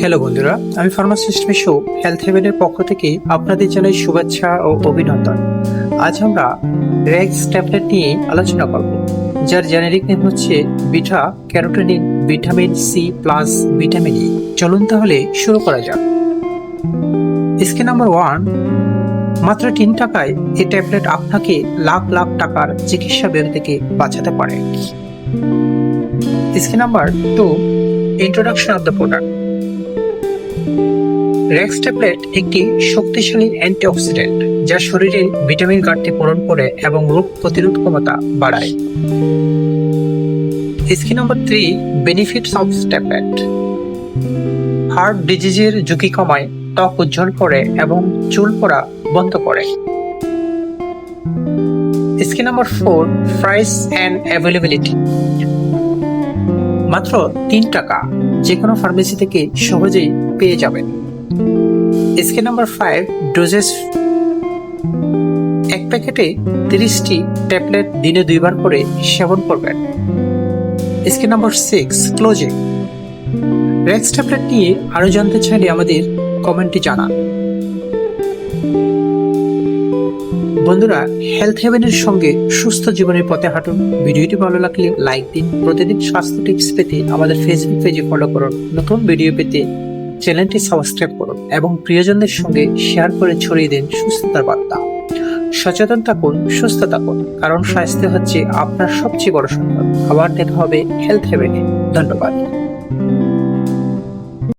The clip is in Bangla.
হ্যালো বন্ধুরা। আমি ফার্মাসিস্ট মিশু হেলথ হেভেনের পক্ষ থেকে আপনাদের জানাই শুভেচ্ছা ও অভিনন্দন। আজ আমরা রেক্স ট্যাবলেট নিয়ে আলোচনা করব, যার জেনেরিক নেম হচ্ছে beta carotene vitamin C plus vitamin E চলুন তাহলে শুরু করা যাক। স্কিন নাম্বার ওয়ান মাত্র তিন টাকায় এই ট্যাবলেট আপনাকে লাখ লাখ টাকার চিকিৎসা ব্যয় থেকে বাঁচাতে পারে। Scene number two introduction of the product Rex tablet একটি শক্তিশালী অ্যান্টিঅক্সিডেন্ট যা শরীরে ভিটামিন ঘাটতি পূরণ করে এবং রোগ প্রতিরোধ ক্ষমতা বাড়ায়। Scene number three benefits of tablet. Heart ডিজিজের ঝুঁকি কমায়, ত্বক উজ্জ্বল করে এবং চুল পড়া বন্ধ করে। Scene number four, price and availability. মাত্র তিন টাকা যে কোনো ফার্মেসি থেকে সহজেই পেয়ে যাবেন। স্কেল নাম্বার ফাইভ ডোজেস এক প্যাকেটে তিরিশটি ট্যাবলেট দিনে দুইবার করে সেবন করবেন। Scale number six closing Rex tablet নিয়ে আরও জানতে চাইলে আমাদের কমেন্টে জানান। বন্ধুরা হেলথ হেভেনের সঙ্গে সুস্থ জীবনের পথে হাঁটুন। ভিডিওটি ভালো লাগলে লাইক দিন। প্রতিদিন স্বাস্থ্য টিপস পেতে আমাদের ফেসবুক পেজে ফলো করুন। নতুন ভিডিও পেতে চ্যানেলটি সাবস্ক্রাইব করুন এবং প্রিয়জনদের সঙ্গে শেয়ার করে ছড়িয়ে দিন সুস্থতার বার্তা। সচেতন থাকুন, সুস্থ থাকুন, কারণ স্বাস্থ্য হচ্ছে আপনার সবচেয়ে বড় সম্পদ। আবার দেখা হবে হেলথ হেভেনে ধন্যবাদ।